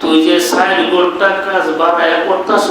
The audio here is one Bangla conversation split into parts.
তুই যে ষাট ঘণ্টা কাজ বাড়ায় করতেছ,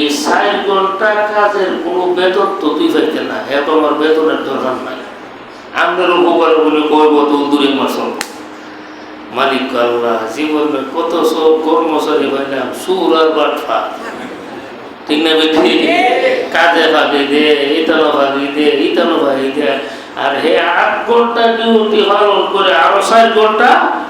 এই ষাট ঘণ্টা কাজের কোনো বেতন তো তুই পাইতে না। এখন আমার বেতনের দরকার নাই। আমাদের উপকার বলে কইব তো দূরে মাসল। মালিক আল্লাহ, জীবনে কত সব কর্মচারী পাইলাম সুর আর বাটফা। ঠিক না বেঠি কাজে ভাগে দে ইতানো ভাগি দে ইতানো ভাগি দে। আর হে আট ঘণ্টা ডিউটি পালন করে আরও ষাট ঘণ্টা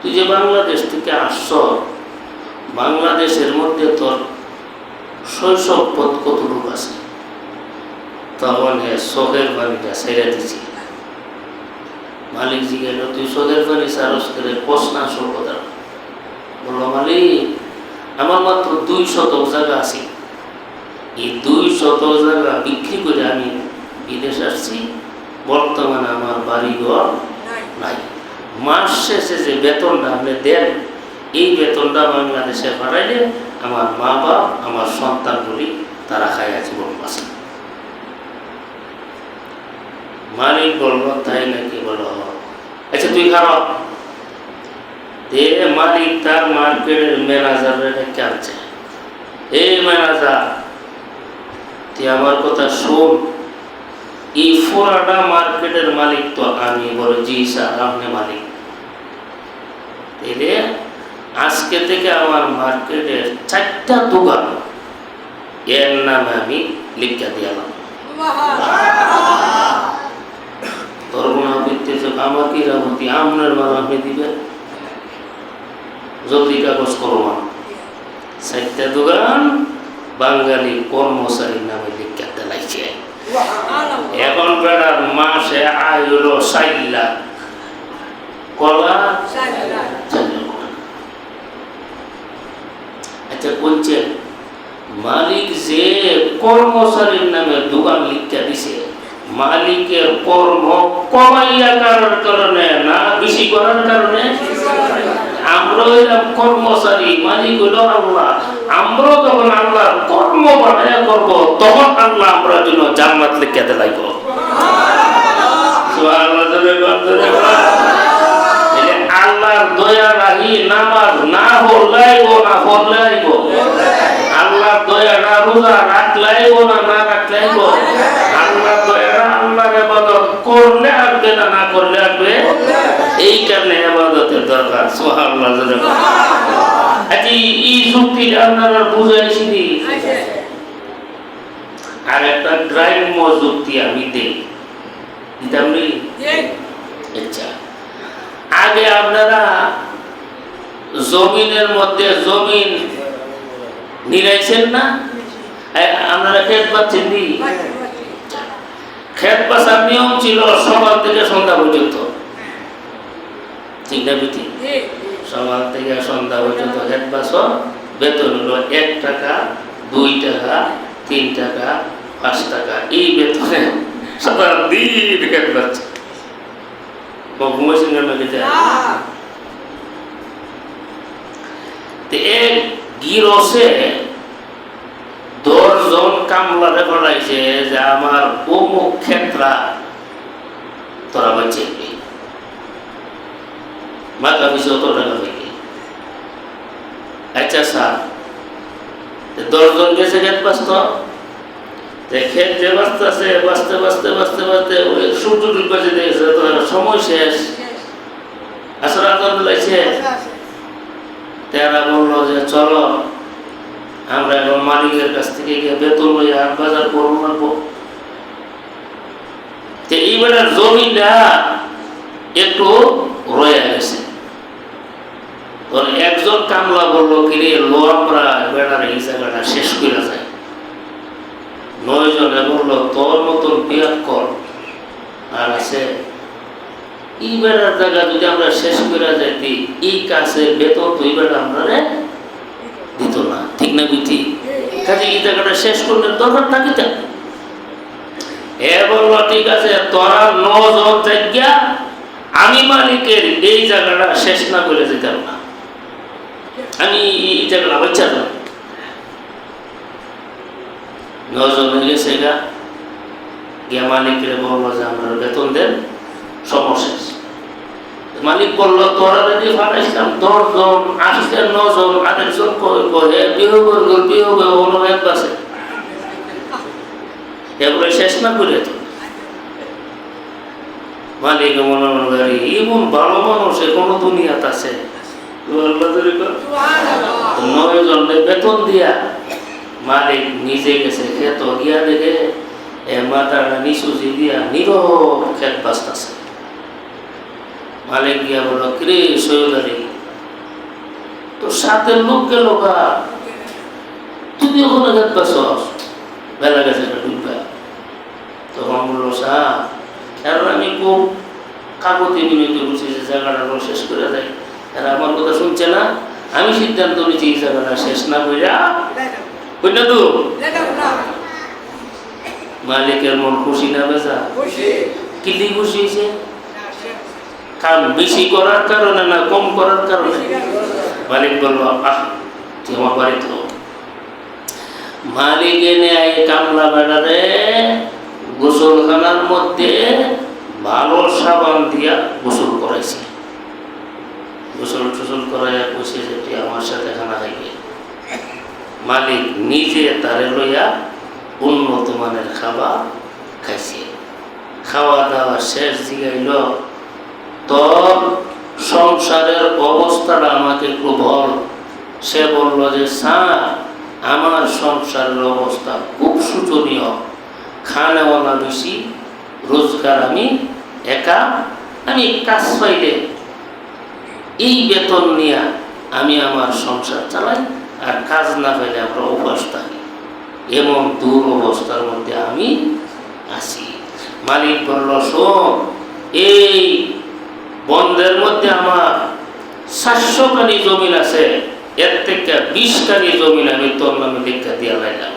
তুই যে বাংলাদেশ থেকে আসছ বাংলাদেশের মধ্যে তোর শৈশব পথ কতটুকু আছে? তখন হে শোকের পানিটা ছেড়ে দিছি। মালিক জিজ্ঞেস তুই শোকের পানি সারস করে আসল কথা বলল মালিক আমার মাত্র দুই শতক জায়গা আছে। এই দুই শত জায়গা বিক্রি করে আমি বিদেশ আসছি। বর্তমানে আমার বাড়িঘর নাই। মাস শেষে যে বেতনটা আপনি দেন, এই বেতনটা বাংলাদেশে পাঠাইলে আমার মা বাপ, আমার সন্তানগুলি তারা খাইয়া জীবন বাঁচে। মালিক বলল, তাই নাকি বলো? আচ্ছা তুই খারাপ। দে মালিক তার মার্কেটের ম্যানেজারের আনছে। এই ম্যানেজার, তুই আমার কথা শোন। এই ফোরাটা মার্কেটের মালিক তো আমি বলে জি স্যার, আপনি মালিক। আজকে থেকে আমার মার্কেটের চারটা দোকান এর নামে আমি লিখা দিলাম। মাল কাগজ দোকান বাঙালি কর্মচারীর নামে লিখা দেলাইছে। এখন বেড়ার মাসে আয় হলো ষাট লাখ। কলা। আচ্ছা বলছেন মালিক যে কর্মচারীর নামে দোকান লিখা দিছে মালিকের কর্ম কমাইয়া করার কারণে না বেশি করার কারণে। আমরা হইলাম কর্মচারী মালিক হইল আল্লাহ। আমরা যখন আল্লাহ কর্ম বানায় করব তখন আল্লাহ আমরা জন্য জান্নাত লিখে দিলাইব সুবহানাল্লাহ জোরে বল, জোরে বল। তাহলে আল্লাহর দয়া রাহি নামাজ না হলাইব না হলাইব। আল্লাহর দয়া না রোজা রাখলাইব না না রাখলাইব। আল্লাহর দয়া আল্লাহর ইবাদত করলে আসবে না না করলে আসবে। এই কারণে ইবাদতের দরকার। সুবহানাল্লাহ আচ্ছা এই- এই যুক্তিটা আপনারা বুঝাইছি নি? আর একটা গ্রাম্য যুক্তি আমি দেই? দিতাম নি? আচ্ছা। আগে আপনারা জমিনের মধ্যে জমিন নিরাইছেন না? আপনারা খেত পাচ্ছেন নি? খেত বাসার নিয়ম ছিল সকাল থেকে সন্ধ্যা পর্যন্ত। ঠিক না বিটি? সকাল থেকে সন্ধ্যা পর্যন্ত বাস বেতন হলো এক টাকা দুই টাকা তিন টাকা পাঁচ টাকা। এই বেতনে সারা দিন এক গিরসে দশজন কামলারে পড়াইছে যে আমার অমুক ক্ষেত্রা তোরা বাঁচে। মাথা পিছু অত টাকা পেয়ে আচ্ছা স্যার দশজন গেছে বাঁচত যে ক্ষেত যে বাঁচতেছে বাঁচতে বাঁচতে বাঁচতে বাঁচতে ওই সূর্য ডুবে দেখেছে তো সময় শেষ লাগছে তারা বলল যে চলো আমরা এখন মালিকের কাছ থেকে গিয়ে বেতন লই আর বাজার করব তো এইবারে জমিটা একটু রয়ে গেছে তোর একজন কামলা বলল, কি রে, লো আমরা বেড়ার জায়গাটা শেষ করে যায় নয় জনে বলল, তোর মতন বিয়াত কর। আর আছে এই বেড়ার জায়গা যদি আমরা শেষ করে যাইতি এই কাছে বেতন তো এই বেড়া আমরা দিত না। ঠিক না বিটি কাজে এই জায়গাটা শেষ করলে দরকার থাকি তা এ বলল, ঠিক আছে, তোরা নজন জায়গা আমি মালিকের এই জায়গাটা শেষ না করে যেতাম না। আমি এই জায়গাটা বাচ্চা না। নজন হয়ে গেছে গা গিয়া মালিকের যে বেতন দেন সমস্যা মালিক বলল, তোরা যদি ফাটাইছিলাম দশজন আসছে নজন আরেকজন কহে বিহু বর্গ বিহু হলো এক বাসে। এগুলো শেষ না করে মালিক মনে মনে করে এমন ভালো মানুষ, এখনও দুনিয়াত আছে। নয় জনের বেতন দিয়া মালিক নিজে গেছে খেত গিয়া দেখে, এ মাথাটা নিচু দিয়া নীরব খেত বাঁচতেছে। মালিক গিয়া বলল, কিরে সৈয়দ আলী তোর সাথে লোক গেল গা তুই ওখানে খেত বাঁচস? বেলা গেছে ডুববা তখন বলল সাহ কারণ আমি খুব কাগজে বিনিয়োগ করছি যে জায়গাটা শেষ করে দেয়। এরা আমার কথা শুনছে না? আমি সিদ্ধান্ত নিচ্ছি এই জায়গাটা শেষ না কইনা তো মালিকের মন খুশি না বেজা? কিলি খুশি হয়েছে কাম বেশি করার কারণে না কম করার কারণে? মালিক বলল আহ তুই আমার বাড়ি তো মালিক এনে কামলা বেড়ারে গোসলখানার মধ্যে ভালো সাবান দিয়া গোসল করাইছি। গোসল টোসল করাইয়া কইছে যে তুই আমার সাথে খানা খাইবে। মালিক নিজে তারে লইয়া উন্নত মানের খাবার খাইছে। খাওয়া দাওয়া শেষ জিগাইল, তোর সংসারের অবস্থাটা আমাকে একটু বল। সে বলল যে, স্যার, আমার সংসারের অবস্থা খুব শোচনীয়। খানেওয়ালা বেশি, রোজগার আমি একা, আমি কাজ পাইলে এই বেতন নিয়ে আমি আমার সংসার চালাই আর কাজ না পাইলে আমরা উপাস থাকি। এমন দূর অবস্থার মধ্যে আমি আছি। মালিক বলল শোন এই বন্ধের মধ্যে আমার সাতশো কানি জমিন আছে এর থেকে বিশ কানি জমিন আমি তোর নামে লেখা দিয়া লাইলাম।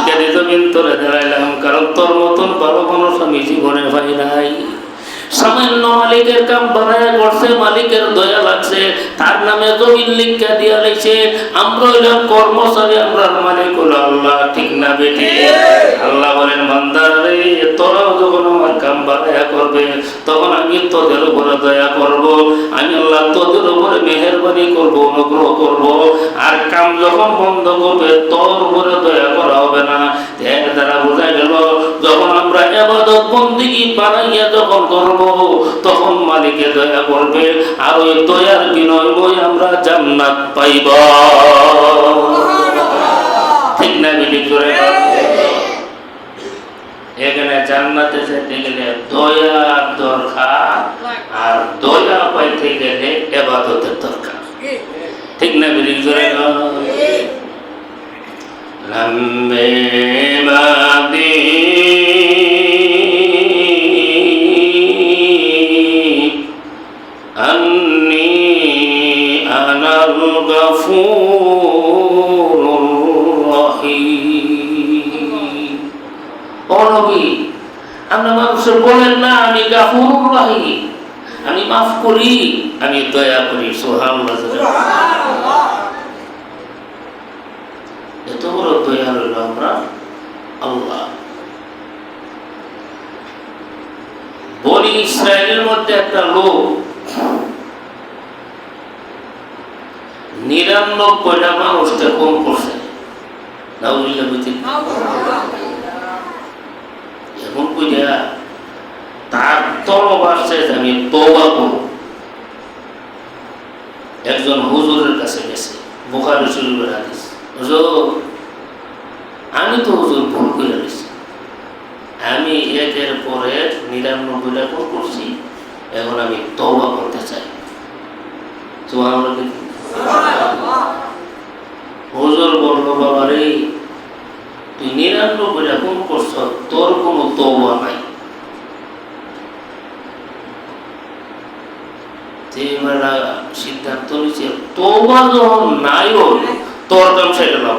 ইত্যাদি জমিন তোরে দেখাইলাম কারণ তোর মতন ভালো মানুষ আমি জীবনে পাই নাই। সামান্য মালিকের কাম বানায় করছে মালিকের দয়া লাগছে, তার নামে জমিন লিখা দিয়া লাইছে আমরা হইলাম কর্মচারী, আমরা মালিক হলো আল্লাহ, ঠিক না বেটি? আল্লাহ বলেন বান্দার রে, তোরাও যখন আমার কাম বানায় করবে, তখন আমি তোদের উপরে দয়া করব, আমি আল্লাহ তোদের উপরে মেহরবানি করব, অনুগ্রহ করব, আর কাম যখন বন্ধ করবে, তোর উপরে দয়া হবে না। এর দ্বারা বোঝা গেল, যখন আমরা এবাদত বন্দিগি বানাইয়া যখন করব তখন মালিকে দয়া করবে, আর ওই দয়ার বিনিময়ে আমরা জান্নাত পাইব। ঠিক না বিলি করে? এখানে জান্নাতে যেতে গেলে দয়ার দরকার, আর দয়া পাইতে গেলে এবাদতের দরকার। ঠিক না বিলি করে? আমরা মানুষের বলেন না আমি গাফুর রাহি আমি মাফ করি আমি দয়া করি সোহান এত বড় দয়া রইল আমরা আল্লাহ বনি ইসরায়েলের মধ্যে একটা লোক নিরানব্বইটা মানুষটা কম করছে। এখন কইয়া তার তলব আসছে আমি তওবা করব। একজন হুজুরের কাছে গেছে হুজুর, আমি তো হুজুর ভুল করে আমি একের পরে নিরানব্বইটা কোন করছি। এখন আমি তবা করতে চাই। হুজুর তুই নিরানব্বই এখন করছ তোর কোনো নাই। সিদ্ধান্ত নিয়েছি তোবা যখন নাই হোক তোর কাম সেটা নাও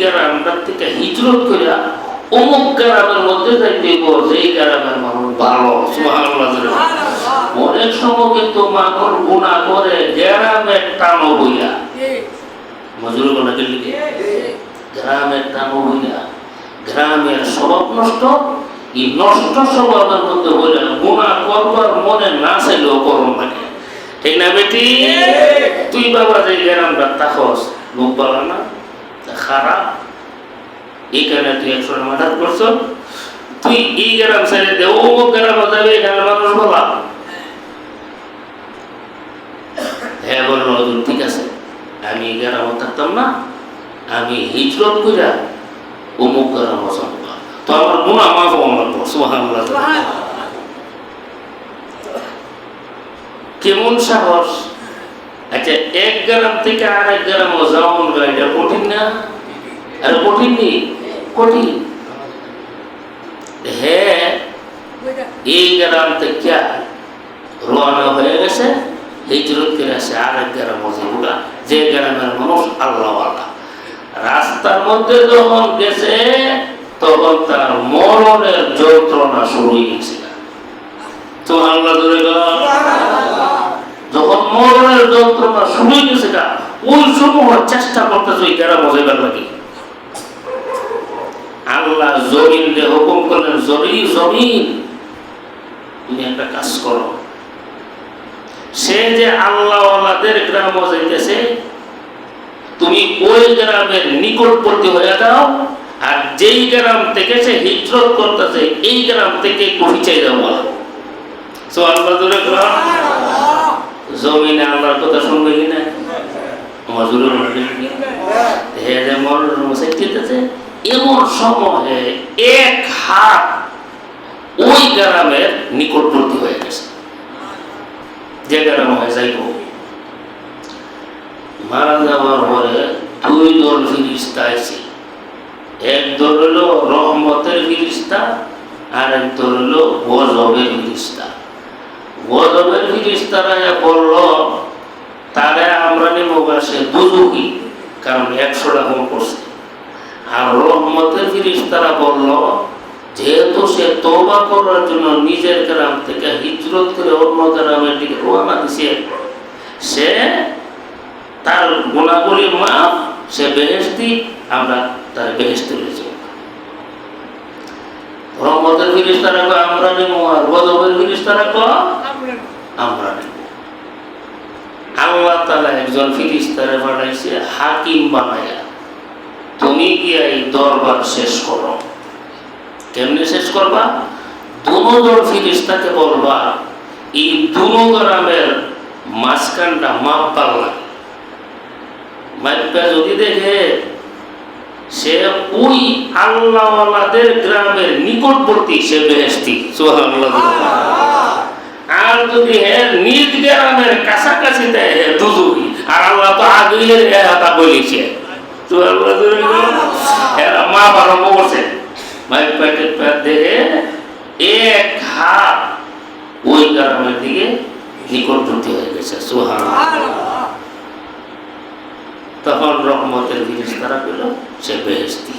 গ্রামটার থেকে হিজরত করে অমুক গ্রামের মধ্যে যাইতে যে গ্রামের মানুষ ভালো। অনেক সময় কিন্তু মানুষ গুণা করে গ্রামের টানো বইয়া। মজুর গুণা লিখে গ্রামের টানো বইয়া। গ্রামের স্বভাব নষ্ট এই নষ্ট স্বভাবের মধ্যে বললেন গুণা করবার মনে না চাইলেও করুন লাগে ঠিক না বেটি? তুই বাবা যে গ্রামটা তাকস লোক বলা না? খারাপ। এইখানে তুই একশো মার্ডার করছ। তুই এই গ্রাম ছেড়ে দে ও গ্রাম যাবে এখানে মানুষ বলা। হ্যাঁ বলল ঠিক আছে। আমি এই গ্রামে থাকতাম না। আমি হিজরত কইরা অমুক গ্রাম অসম্ভব তো আমার গুণা মাফ আমার সুবহানাল্লাহ। কেমন সাহস? আচ্ছা এক গ্রাম থেকে আরেক গ্রাম যাওয়ান গাড়িটা কঠিন না? আর কঠিন কঠিন। হ্যাঁ এই গ্রাম থেকে হয়ে গেছে, হিজরত করে আসে আরেক গ্রাম মজিবুরা যে গ্রামের মানুষ আল্লাহ রাস্তার মধ্যে যখন গেছে, তখন তার মরণের যন্ত্রণা শুরু হয়ে গেছে। তো আল্লাহ ধরে যখন মরণের যন্ত্রণা শুরু গেছে গা, ওই সময় চেষ্টা করতেছে ওই গ্রাম মজাইবার লাগে। আল্লাহ জমিন রে হুকুম করলেন জমি জমিন তুমি একটা কাজ করো। সে যে আল্লাহওয়ালাদের গ্রাম যাইতেছে তুমি ওই গ্রামের নিকটবর্তী হয়ে যাও আর যেই গ্রাম থেকে সে হিজরত করতেছে এই গ্রাম থেকে একটু পিছিয়ে যাওয়া। সো আল্লাহ জমিনে আল্লাহর কথা শুনবে কিনা? মজুরের হে এমন সময়ে এক হাত ওই গ্রামের নিকটবর্তী হয়ে গেছে। যে গ্রাম হয়ে যাইব। মারা যাওয়ার পরে দুই দল ফিরিস্তা আছে এক দল হলো রহমতের ফিরিস্তা আর এক দল হলো গজবের ফিরিস্তা। গজবের ফিরিস্তারা বলল, তারে আমরা নেব সে দুজুকি কারণ একশোটা কম করছে। আর রহমতের ফিরিস্তারা বলল, যেহেতু সে তৌবা করার জন্য নিজের গ্রাম থেকে হিজরত করে অন্য গ্রামের দিকে রওনা দিছে, সে তার গুণাগুলি মাপ সে বেহেস্তি আমরা তার বেহেস্তি রয়েছে রহমতের ফিরিস্তারা কয় আমরা নেব আর গজবের ফিরিস্তারা কয় আমরা নেব। আল্লাহ তালা একজন ফিরিস্তারে বানাইছে হাকিম বানাইয়া তুমি কি এই দরবার শেষ করো? কেমনে শেষ করবা? দুজন ফিরিস্তাকে বলবা এই দুনো গ্রামের মাঝখানটা মাপ পাল্লা। মাইপা যদি দেখে সে ওই আল্লাহওয়ালাদের গ্রামের নিকটবর্তী সে বেহেস্তি আর যদি হে নিজ গ্রামের কাছাকাছি দুজুকি আর আল্লাহ তো এর হাতা বলিছে। মা আরম্ভ করছে মাইক প্যাকেট প্যাট এক হাত ওই গ্রামের দিকে নিকটবর্তী হয়ে গেছে। সুহান তখন রহমতের জিনিস তারা পেল, সে বেহেস্তি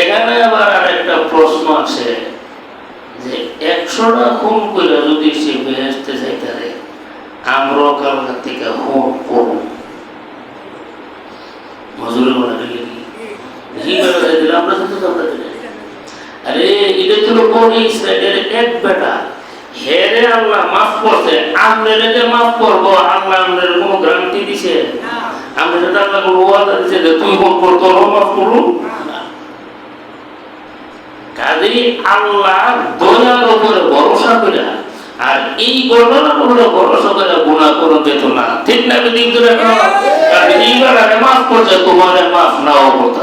এখানে আবার প্রশ্ন আছে যে একশোটা খুন করে যদি সে বেহেস্তে আমরা থেকে খুন করব? মজুরি মনে আমরা আরে, এটা ছিল কোন এক বেটা। হেরে আল্লাহ, মাফ করছে। আমরা যে মাফ করব, আল্লাহ আমাদের কোনো গ্যারান্টি দিছে। আমরা যেটা আল্লাহ কোনো ওয়াদা দিছে যে তুই কোন করতো মাফ করুন কাজেই আল্লাহ দয়ার উপরে ভরসা করে আর এই ঘটনার উপরে ভরসা করে গুণা করে যেত না। ঠিক না দিক ধরে এইবার মাফ করছে, তোমার মাফ নাও করতে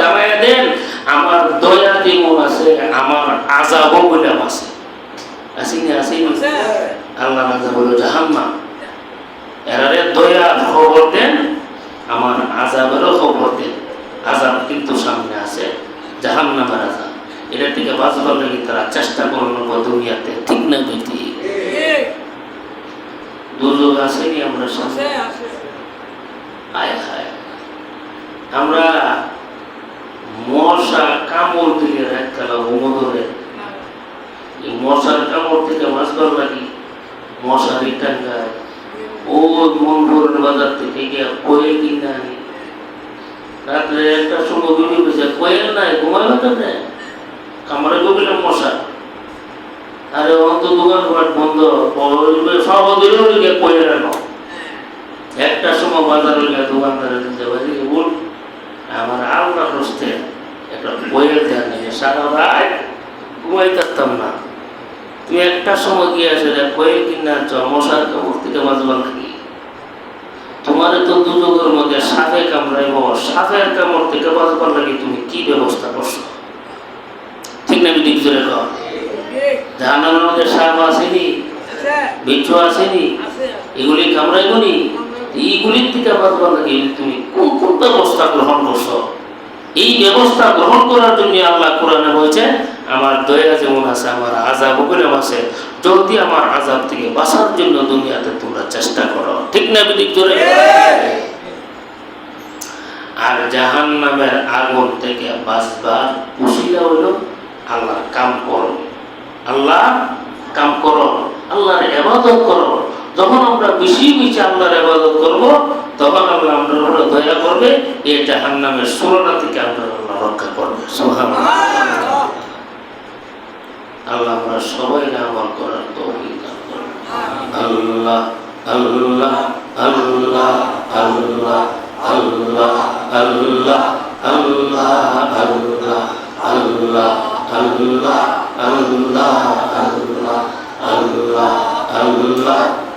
জামাইয়া দেন আমার দয়া দিমন আছে আমার আজাবও গুলাম আছে। আসিনি আসিনি আল্লাহ রাজা হলো জাহান্নাম। এরারে দয়ার খবর দেন আমার আজাবেরও খবর দেন। আজাব কিন্তু সামনে আছে জাহান্নামের আজাব। এটার থেকে বাঁচবার লাগে তারা চেষ্টা করল দুনিয়াতে ঠিক না বেটি দুর্যোগ কি আমরা সাথে আয় হায়। আমরা মশা কামড় দিলে রাতকালা উমদরে এই মশার কামড় থেকে বাঁচবার লাগি মশারি টাঙ্গায় ও মঙ্গলের বাজার থেকে গিয়ে কোয়েল কিনে আনি। রাত্রে একটা সময় বিড়ি বসে, কোয়েল নাই ঘুমাইবে তো না কামড়ে গেলাম মশা। আরে অন্ত দোকান ঘাট বন্ধ সব দিলেও কোয়েল আনো। একটা সময় বাজারে গিয়ে দোকানদারে দিতে পারি উঠ আমার আল্লাহ রস্তে একটা কোয়েল দেন সারা রাত ঘুমাই থাকতাম না। তুই একটা সময় গিয়ে আসে দেখ কয়েক কিনা আনছ মশার কামড় থেকে বাঁচবার নাকি তোমার তো দুযোগের মধ্যে সাপে কামড়াইব সাপের কামড় থেকে বাঁচবার লাগে তুমি কি ব্যবস্থা করছ? ঠিক না বিদিক জোরে কর জাহান্নামের মধ্যে সাপ আসেনি? বিচ্ছু আসেনি? এগুলি কামড়াইবনি এইগুলির থেকে বাঁচবার লাগে তুমি কোন কোন ব্যবস্থা গ্রহণ করছ? এই ব্যবস্থা গ্রহণ করার জন্য আল্লাহ কোরআনে বলছে, আমার দয়া যেমন আছে, আমার আজাব উপরেও আছে। জলদি আমার আজাব থেকে বাঁচার জন্য দুনিয়াতে তোমরা চেষ্টা করো। ঠিক না বিদিক ধরে আর জাহান নামের আগুন থেকে বাঁচবার উশিলা হলো আল্লাহ কাম করো। আল্লাহ কাম করো, আল্লাহর এবাদত করো। বেশি বেশি আল্লাহর এবাদত করব তখন আল্লাহ আমরা উপরে দয়া করবে এই জাহান নামের সুরনা থেকে আমরা আল্লাহ রক্ষা করবে আল্লাহ আমরা সবাই আমল করার করুন আল্লাহ আল্লাহ আল্লাহ আল্লাহ আল্লাহ আল্লাহ আল্লাহ আল্লাহ আল্লাহ আল্লাহ আল্লাহ আল্লাহ আল্লাহ আল্লাহ